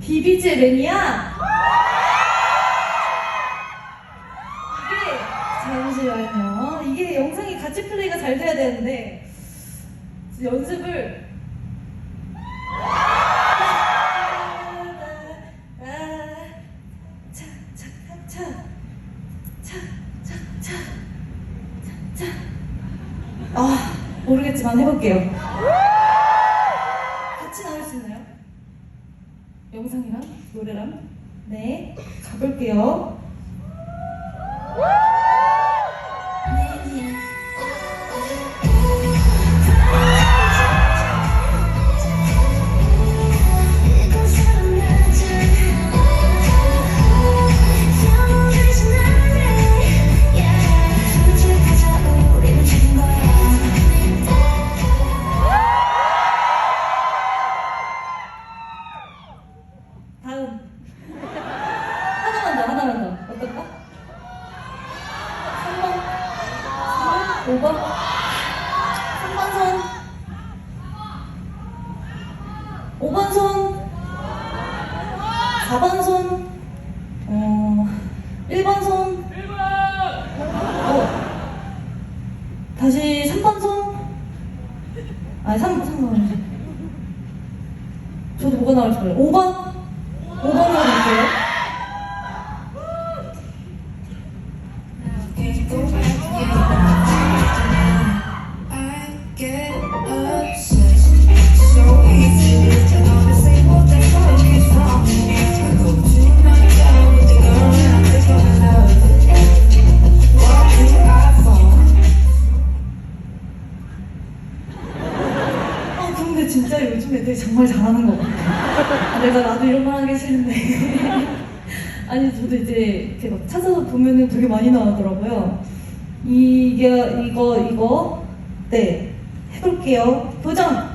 비비지 레니야? 이게, 잠시만요. 이게 영상이 같이 플레이가 잘 돼야 되는데, 연습을. 아, 모르겠지만 해볼게요. 같이 나올 수 있나요? 영상이랑 노래랑 네 가볼게요. 5번 손? 4번 손? 어, 1번 손? 어, 다시 3번 손? 아니 3, 3번 저도 뭐가 나올지 몰라요. 5번 5번으로 볼게요 애들이 정말 잘하는 것 같아. 아, 내가 나도 이런 말 하기 싫은데. 아니 저도 이제 이렇게 막 찾아서 보면은 되게 많이 나오더라고요. 이게 이거 이거 네 해볼게요. 도전.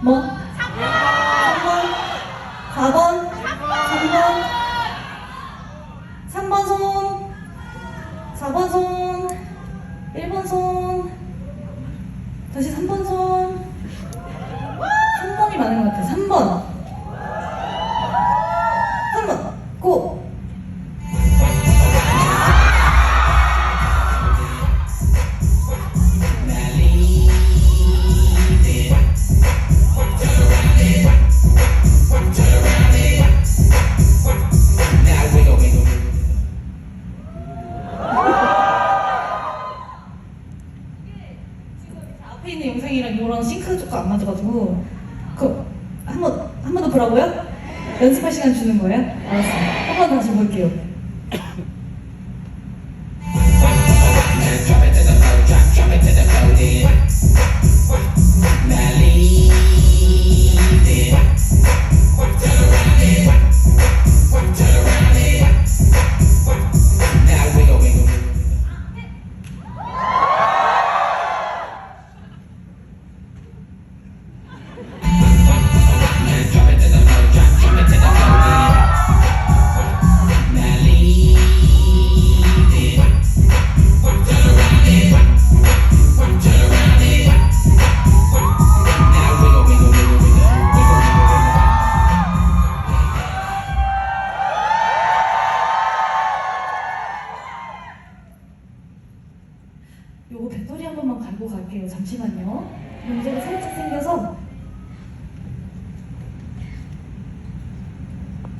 뭐? 3번, 4번, 3번, 3번 손, 4번 손, 1번 손, 다시 3번 손. 3번이 많은 것 같아. 3번. 한번 한번 더 보라고요? 연습할 시간 주는 거예요? 알았어. 한번 다시 볼게요. 요거 배터리 한 번만 갈고 갈게요. 잠시만요. 문제가 살짝 생겨서